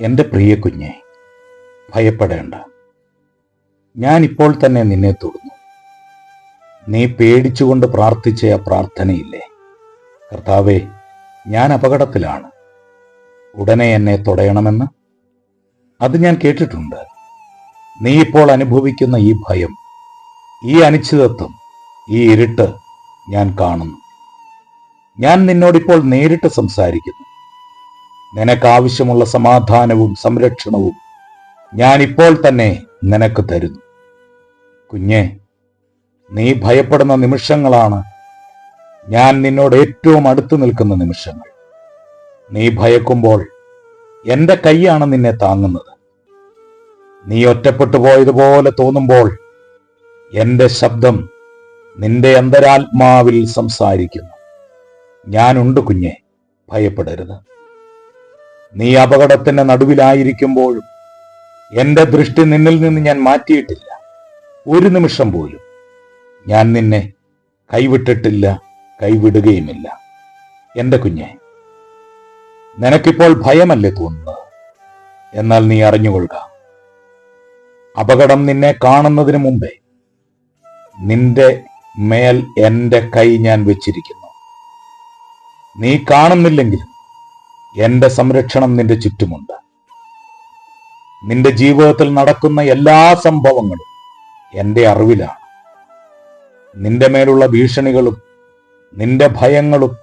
എന്റെ പ്രിയ കുഞ്ഞെ ഭയപ്പെടേണ്ട. ഞാൻ ഇപ്പോൾ തന്നെ നിന്നെ തൊടുന്നു. നീ പേടിച്ചുകൊണ്ട് പ്രാർത്ഥിച്ച ആ പ്രാർത്ഥനയില്ലേ? കർത്താവെ ഞാൻ അപകടത്തിലാണ്. ഉടനെ എന്നെ തൊടയണമെന്ന്? അത് ഞാൻ കേട്ടിട്ടുണ്ട്. നീ ഇപ്പോൾ അനുഭവിക്കുന്ന ഈ ഭയം ഈ അനിശ്ചിതത്വം ഈ ഇരുട്ട് ഞാൻ കാണുന്നു. ഞാൻ നിന്നോടിപ്പോൾ നേരിട്ട് സംസാരിക്കുന്നു. നിനക്കാവശ്യമുള്ള സമാധാനവും സംരക്ഷണവും ഞാനിപ്പോൾ തന്നെ നിനക്ക് തരുന്നു. കുഞ്ഞെ നീ ഭയപ്പെടുന്ന നിമിഷങ്ങളാണ് ഞാൻ നിന്നോട് ഏറ്റവും അടുത്ത് നിൽക്കുന്ന നിമിഷങ്ങൾ. നീ ഭയക്കുമ്പോൾ എന്റെ കൈയാണ് നിന്നെ താങ്ങുന്നത്. നീ ഒറ്റപ്പെട്ടു പോയതുപോലെ തോന്നുമ്പോൾ എന്റെ ശബ്ദം നിന്റെ അന്തരാത്മാവിൽ സംസാരിക്കുന്നു. ഞാനുണ്ട് കുഞ്ഞെ ഭയപ്പെടരുത്. നീ അപകടത്തിന്റെ നടുവിലായിരിക്കുമ്പോഴും എന്റെ ദൃഷ്ടി നിന്നിൽ നിന്ന് ഞാൻ മാറ്റിയിട്ടില്ല. ഒരു നിമിഷം പോലും ഞാൻ നിന്നെ കൈവിട്ടിട്ടില്ല കൈവിടുകയുമില്ല. എന്റെ കുഞ്ഞെ നിനക്കിപ്പോൾ ഭയമല്ലേ തോന്നുന്നത്? എന്നാൽ നീ അറിഞ്ഞുകൊള്ളുക. അപകടം നിന്നെ കാണുന്നതിന് മുമ്പേ നിന്റെ മേൽ എന്റെ കൈ ഞാൻ വെച്ചിരിക്കുന്നു. നീ കാണുന്നില്ലെങ്കിലും എന്റെ സംരക്ഷണം നിന്റെ ചുറ്റുമുണ്ട്. നിന്റെ ജീവിതത്തിൽ നടക്കുന്ന എല്ലാ സംഭവങ്ങളും എന്റെ അറിവിലാണ്. നിന്റെ മേലുള്ള ഭീഷണികളും നിന്റെ ഭയങ്ങളും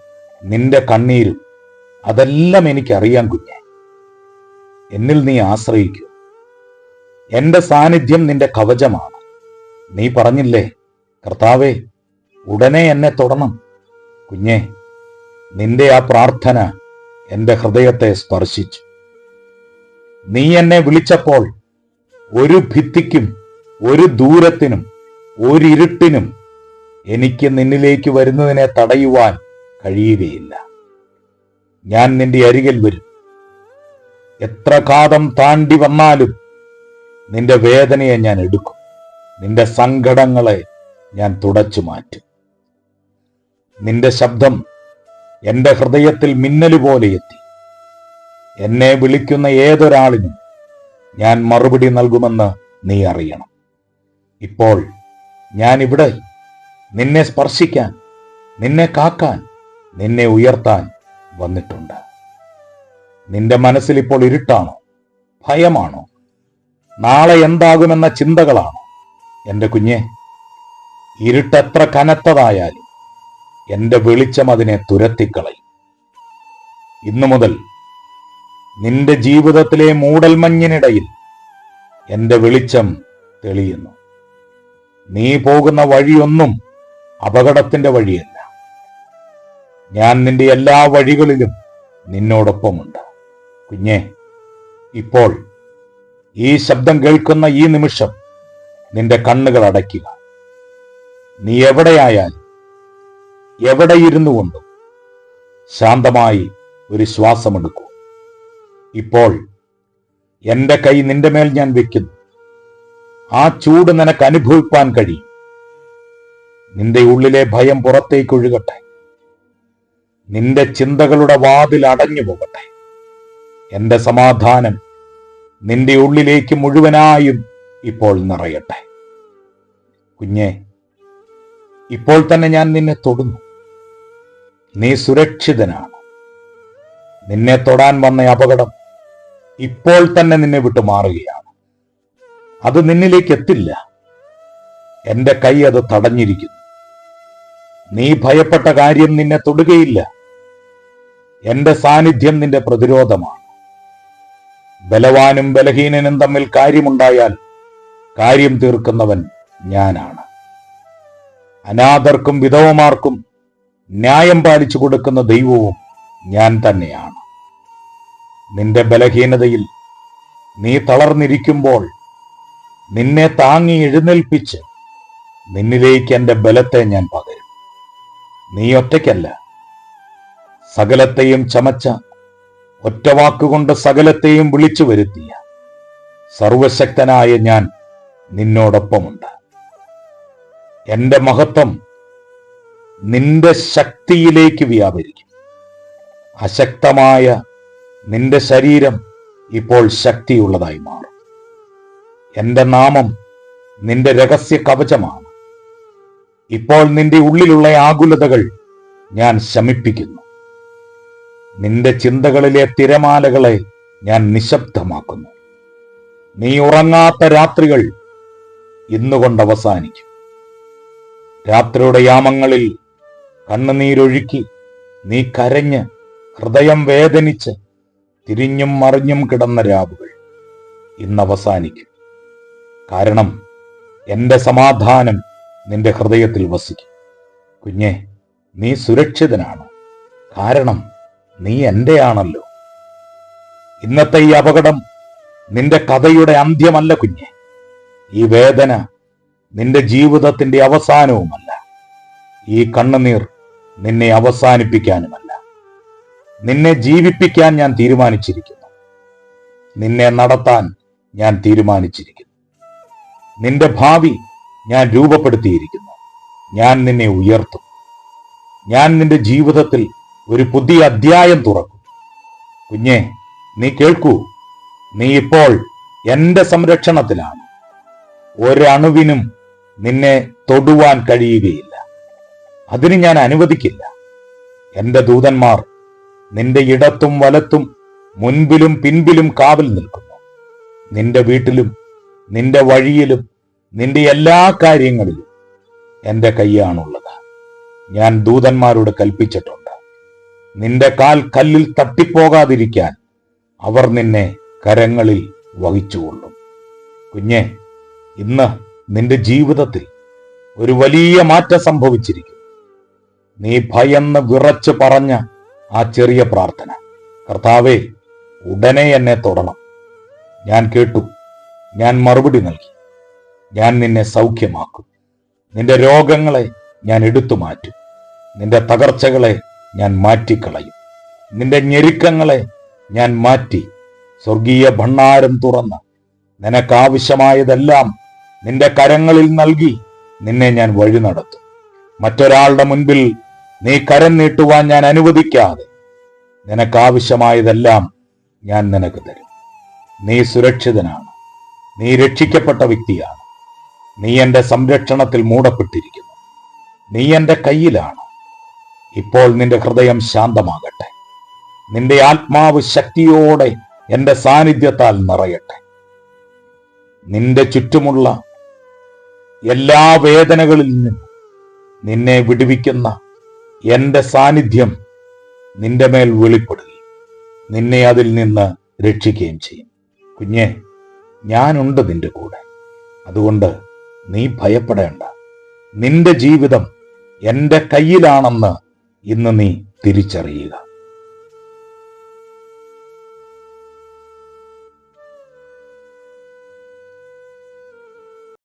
നിന്റെ കണ്ണീരും അതെല്ലാം എനിക്കറിയാം കുഞ്ഞെ. എന്നിൽ നീ ആശ്രയിക്കൂ. എന്റെ സാന്നിധ്യം നിന്റെ കവചമാണ്. നീ പറഞ്ഞില്ലേ കർത്താവേ ഉടനെ എന്നെ തൊടണം. കുഞ്ഞെ നിന്റെ ആ പ്രാർത്ഥന എന്റെ ഹൃദയത്തെ സ്പർശിച്ചു. നീ എന്നെ വിളിച്ചപ്പോൾ ഒരു ഭിത്തിക്കും ഒരു ദൂരത്തിനും ഒരിരുട്ടിനും എനിക്ക് നിന്നിലേക്ക് വരുന്നതിനെ തടയുവാൻ കഴിയുകയില്ല. ഞാൻ നിന്റെ അരികിൽ വരും. എത്ര കാതം താണ്ടി വന്നാലും നിന്റെ വേദനയെ ഞാൻ എടുക്കും. നിന്റെ സങ്കടങ്ങളെ ഞാൻ തുടച്ചു മാറ്റും. നിന്റെ ശബ്ദം എന്റെ ഹൃദയത്തിൽ മിന്നൽ പോലെ എത്തി. എന്നെ വിളിക്കുന്ന ഏതൊരാളിനും ഞാൻ മറുപടി നൽകുമെന്ന് നീ അറിയണം. ഇപ്പോൾ ഞാൻ ഇവിടെ നിന്നെ സ്പർശിക്കാൻ നിന്നെ കാക്കാൻ നിന്നെ ഉയർത്താൻ വന്നിട്ടുണ്ട്. നിന്റെ മനസ്സിൽ ഇപ്പോൾ ഇരുട്ടാണോ? ഭയമാണോ? നാളെ എന്താകുമെന്ന ചിന്തകളാണോ? എന്റെ കുഞ്ഞെ ഇരുട്ടെത്ര കനത്തതായാലും എന്റെ വെളിച്ചം അതിനെ തുരത്തിക്കളയും. ഇന്നു മുതൽ നിന്റെ ജീവിതത്തിലെ മൂടൽമഞ്ഞിനിടയിൽ എന്റെ വെളിച്ചം തെളിയുന്നു. നീ പോകുന്ന വഴിയൊന്നും അപകടത്തിന്റെ വഴിയല്ല. ഞാൻ നിന്റെ എല്ലാ വഴികളിലും നിന്നോടൊപ്പമുണ്ട്. കുഞ്ഞെ ഇപ്പോൾ ഈ ശബ്ദം കേൾക്കുന്ന ഈ നിമിഷം നിന്റെ കണ്ണുകൾ അടയ്ക്കുക. നീ എവിടെയായാലും എവിടെ ഇരുന്നു കൊണ്ടും ശാന്തമായി ഒരു ശ്വാസമെടുക്കൂ. ഇപ്പോൾ എന്റെ കൈ നിന്റെ മേൽ ഞാൻ വെക്കുന്നു. ആ ചൂട് നിനക്ക് അനുഭവിപ്പാൻ കഴിയും. നിന്റെ ഉള്ളിലെ ഭയം പുറത്തേക്ക് ഒഴുകട്ടെ. നിന്റെ ചിന്തകളുടെ വാതിൽ അടഞ്ഞു പോകട്ടെ. എന്റെ സമാധാനം നിന്റെ ഉള്ളിലേക്ക് മുഴുവനായും ഇപ്പോൾ നിറയട്ടെ. കുഞ്ഞെ ഇപ്പോൾ തന്നെ ഞാൻ നിന്നെ തൊടുന്നു. നീ സുരക്ഷിതനാണ്. നിന്നെ തൊടാൻ വന്ന അപകടം ഇപ്പോൾ തന്നെ നിന്നെ വിട്ടു മാറുകയാണ്. അത് നിന്നിലേക്ക് എത്തില്ല. എന്റെ കൈ അത് തടഞ്ഞിരിക്കുന്നു. നീ ഭയപ്പെട്ട കാര്യം നിന്നെ തൊടുകയില്ല. എന്റെ സാന്നിധ്യം നിന്റെ പ്രതിരോധമാണ്. ബലവാനും ബലഹീനനും തമ്മിൽ കാര്യമുണ്ടായാൽ കാര്യം തീർക്കുന്നവൻ ഞാനാണ്. അനാഥർക്കും വിധവമാർക്കും ന്യായം പാലിച്ചു കൊടുക്കുന്ന ദൈവവും ഞാൻ തന്നെയാണ്. നിന്റെ ബലഹീനതയിൽ നീ തളർന്നിരിക്കുമ്പോൾ നിന്നെ താങ്ങി എഴുന്നേൽപ്പിച്ച് നിന്നിലേക്ക് എന്റെ ബലത്തെ ഞാൻ പകരും. നീ ഒറ്റയ്ക്കല്ല. സകലത്തെയും ചമച്ച ഒറ്റ വാക്കുകൊണ്ട് സകലത്തെയും വിളിച്ചു വരുത്തിയ സർവശക്തനായ ഞാൻ നിന്നോടൊപ്പമുണ്ട്. എന്റെ മഹത്വം നിന്റെ ശക്തിയിലേക്ക് വ്യാപരിക്കും. അശക്തമായ നിന്റെ ശരീരം ഇപ്പോൾ ശക്തിയുള്ളതായി മാറും. എന്റെ നാമം നിന്റെ രഹസ്യ കവചമാണ്. ഇപ്പോൾ നിന്റെ ഉള്ളിലുള്ള ആകുലതകൾ ഞാൻ ശമിപ്പിക്കുന്നു. നിന്റെ ചിന്തകളിലെ തിരമാലകളെ ഞാൻ നിശബ്ദമാക്കുന്നു. നീ ഉറങ്ങാത്ത രാത്രികൾ ഇന്നുകൊണ്ട് അവസാനിക്കും. രാത്രിയുടെ യാമങ്ങളിൽ കണ്ണുനീരൊഴുക്കി നീ കരഞ്ഞ് ഹൃദയം വേദനിച്ച് തിരിഞ്ഞും മറിഞ്ഞും കിടന്ന രാവുകൾ ഇന്ന് അവസാനിക്കും. കാരണം എന്റെ സമാധാനം നിന്റെ ഹൃദയത്തിൽ വസിക്കും. കുഞ്ഞെ നീ സുരക്ഷിതനാണ്. കാരണം നീ എന്റെയാണല്ലോ. ഇന്നത്തെ ഈ അപകടം നിന്റെ കഥയുടെ അന്ത്യമല്ല കുഞ്ഞെ. ഈ വേദന നിന്റെ ജീവിതത്തിന്റെ അവസാനവുമല്ല. ഈ കണ്ണുനീർ നിന്നെ അവസാനിപ്പിക്കാനുമല്ല. നിന്നെ ജീവിപ്പിക്കാൻ ഞാൻ തീരുമാനിച്ചിരിക്കുന്നു. നിന്നെ നടത്താൻ ഞാൻ തീരുമാനിച്ചിരിക്കുന്നു. നിന്റെ ഭാവി ഞാൻ രൂപപ്പെടുത്തിയിരിക്കുന്നു. ഞാൻ നിന്നെ ഉയർത്തും. ഞാൻ നിന്റെ ജീവിതത്തിൽ ഒരു പുതിയ അധ്യായം തുറക്കും. കുഞ്ഞെ നീ കേൾക്കൂ. നീ ഇപ്പോൾ എന്റെ സംരക്ഷണത്തിലാണ്. ഒരണുവിനും നിന്നെ തൊടുവാൻ കഴിയുകയില്ല. അതിന് ഞാൻ അനുവദിക്കില്ല. എന്റെ ദൂതന്മാർ നിന്റെ ഇടത്തും വലത്തും മുൻപിലും പിൻപിലും കാവൽ നിൽക്കുന്നു. നിന്റെ വീട്ടിലും നിന്റെ വഴിയിലും നിന്റെ എല്ലാ കാര്യങ്ങളിലും എന്റെ കൈയാണുള്ളത്. ഞാൻ ദൂതന്മാരോട് കൽപ്പിച്ചിട്ടുണ്ട്. നിന്റെ കാൽ കല്ലിൽ തട്ടിപ്പോകാതിരിക്കാൻ അവർ നിന്നെ കരങ്ങളിൽ വഹിച്ചുകൊള്ളും. കുഞ്ഞെ ഇന്ന് നിന്റെ ജീവിതത്തിൽ ഒരു വലിയ മാറ്റം സംഭവിച്ചിരിക്കും. നീ ഭയന്ന് വിറച്ച് പറഞ്ഞ ആ ചെറിയ പ്രാർത്ഥന. കർത്താവേ ഉടനെ എന്നെ തൊടണം. ഞാൻ കേട്ടു. ഞാൻ മറുപടി നൽകി. ഞാൻ നിന്നെ സൗഖ്യമാക്കും. നിന്റെ രോഗങ്ങളെ ഞാൻ എടുത്തു മാറ്റും. നിന്റെ തകർച്ചകളെ ഞാൻ മാറ്റിക്കളയും. നിന്റെ ഞെരുക്കങ്ങളെ ഞാൻ മാറ്റി. സ്വർഗീയ ഭണ്ണാരം തുറന്ന് നിനക്കാവശ്യമായതെല്ലാം നിന്റെ കരങ്ങളിൽ നൽകി നിന്നെ ഞാൻ വഴി നടത്തും. മറ്റൊരാളുടെ മുൻപിൽ നീ കരം നീട്ടുവാൻ ഞാൻ അനുവദിക്കാതെ നിനക്കാവശ്യമായതെല്ലാം ഞാൻ നിനക്ക് തരും. നീ സുരക്ഷിതനാണ്. നീ രക്ഷിക്കപ്പെട്ട വ്യക്തിയാണ്. നീ എന്റെ സംരക്ഷണത്തിൽ മൂടപ്പെട്ടിരിക്കുന്നു. നീ എന്റെ കയ്യിലാണ്. ഇപ്പോൾ നിന്റെ ഹൃദയം ശാന്തമാകട്ടെ. നിന്റെ ആത്മാവ് ശക്തിയോടെ എന്റെ സാന്നിധ്യത്താൽ നിറയട്ടെ. നിന്റെ ചുറ്റുമുള്ള എല്ലാ വേദനകളിൽ നിന്നും നിന്നെ വിടുവിക്കുന്ന എന്റെ സാന്നിധ്യം നിന്റെ മേൽ വെളിപ്പെടുകയും നിന്നെ അതിൽ നിന്ന് രക്ഷിക്കുകയും ചെയ്യും. കുഞ്ഞെ ഞാനുണ്ട് നിന്റെ കൂടെ. അതുകൊണ്ട് നീ ഭയപ്പെടേണ്ട. നിന്റെ ജീവിതം എന്റെ കയ്യിലാണെന്ന് ഇന്ന് നീ തിരിച്ചറിയുക.